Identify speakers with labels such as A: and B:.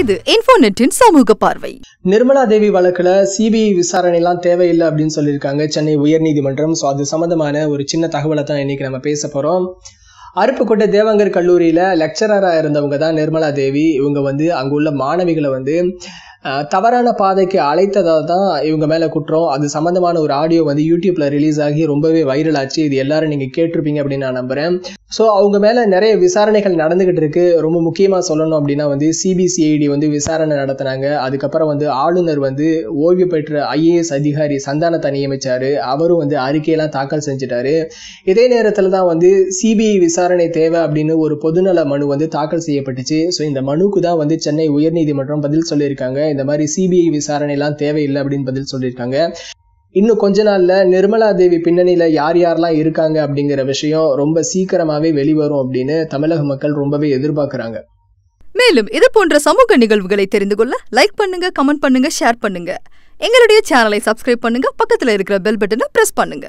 A: இது இன்ஃபோநெட்டின் சமூக பார்வை.
B: நிர்மலா தேவி வழக்குல சிபிஐ விசாரணைலாம் தேவையில்லை அப்படின்னு சொல்லியிருக்காங்க. சென்னை உயர்நீதிமன்றம். ஸோ அது சம்பந்தமான ஒரு சின்ன தகவலை தான் இன்னைக்கு நம்ம பேச போகிறோம் அருப்புக்கோட்டை தேவங்கர் கல்லூரியில் லெக்சரராக இருந்தவங்க தான் நிர்மலா தேவி. இவங்க வந்து அங்குள்ள மாணவிகளை வந்து தவறான பாதைக்கு அழைத்ததாக தான் இவங்க மேலே குற்றம். அது சம்மந்தமான ஒரு ஆடியோ வந்து யூடியூப்ல ரிலீஸ் ஆகி ரொம்பவே வைரல் ஆச்சு. இது எல்லாரும் நீங்கள் கேட்டிருப்பீங்க அப்படின்னு நான் நம்புகிறேன் ஸோ அவங்க மேலே நிறைய விசாரணைகள் நடந்துகிட்டு இருக்கு. ரொம்ப முக்கியமாக சொல்லணும் அப்படின்னா வந்து சிபிசிஐடி வந்து விசாரணை நடத்தினாங்க. அதுக்கப்புறம் வந்து ஆளுநர் வந்து ஓய்வு பெற்ற ஐஏஎஸ் அதிகாரி சந்தானத்தை நியமிச்சாரு அவரும் வந்து அறிக்கையெல்லாம் தாக்கல் செஞ்சிட்டாரு. இதே நேரத்தில் தான் வந்து சிபிஐ விசாரணை தேவை அப்படின்னு ஒரு பொதுநல மனு வந்து தாக்கல் செய்யப்பட்டுச்சு. ஸோ இந்த மனுக்கு தான் வந்து சென்னை உயர்நீதிமன்றம் பதில் சொல்லியிருக்காங்க. இந்த மாதிரி சிபிஐ விசாரணைலாம் தேவையில்லை அப்படின்னு பதில் சொல்லியிருக்காங்க. இன்னும் கொஞ்ச நாள்ல நிர்மலா தேவி பின்னணியில யார் யாரெல்லாம் இருக்காங்க அப்படிங்கிற விஷயம் ரொம்ப சீக்கிரமாவே வெளிவரும் அப்படின்னு தமிழக மக்கள் ரொம்பவே எதிர்பார்க்கிறாங்க.
A: மேலும் இது போன்ற சமூக நிகழ்வுகளை தெரிந்து கொள்ள லைக் பண்ணுங்க கமெண்ட் பண்ணுங்க ஷேர் பண்ணுங்க. எங்களுடைய சேனலை சப்ஸ்கிரைப் பண்ணுங்க பக்கத்துல இருக்கிற பெல் பட்டனை பிரஸ் பண்ணுங்க.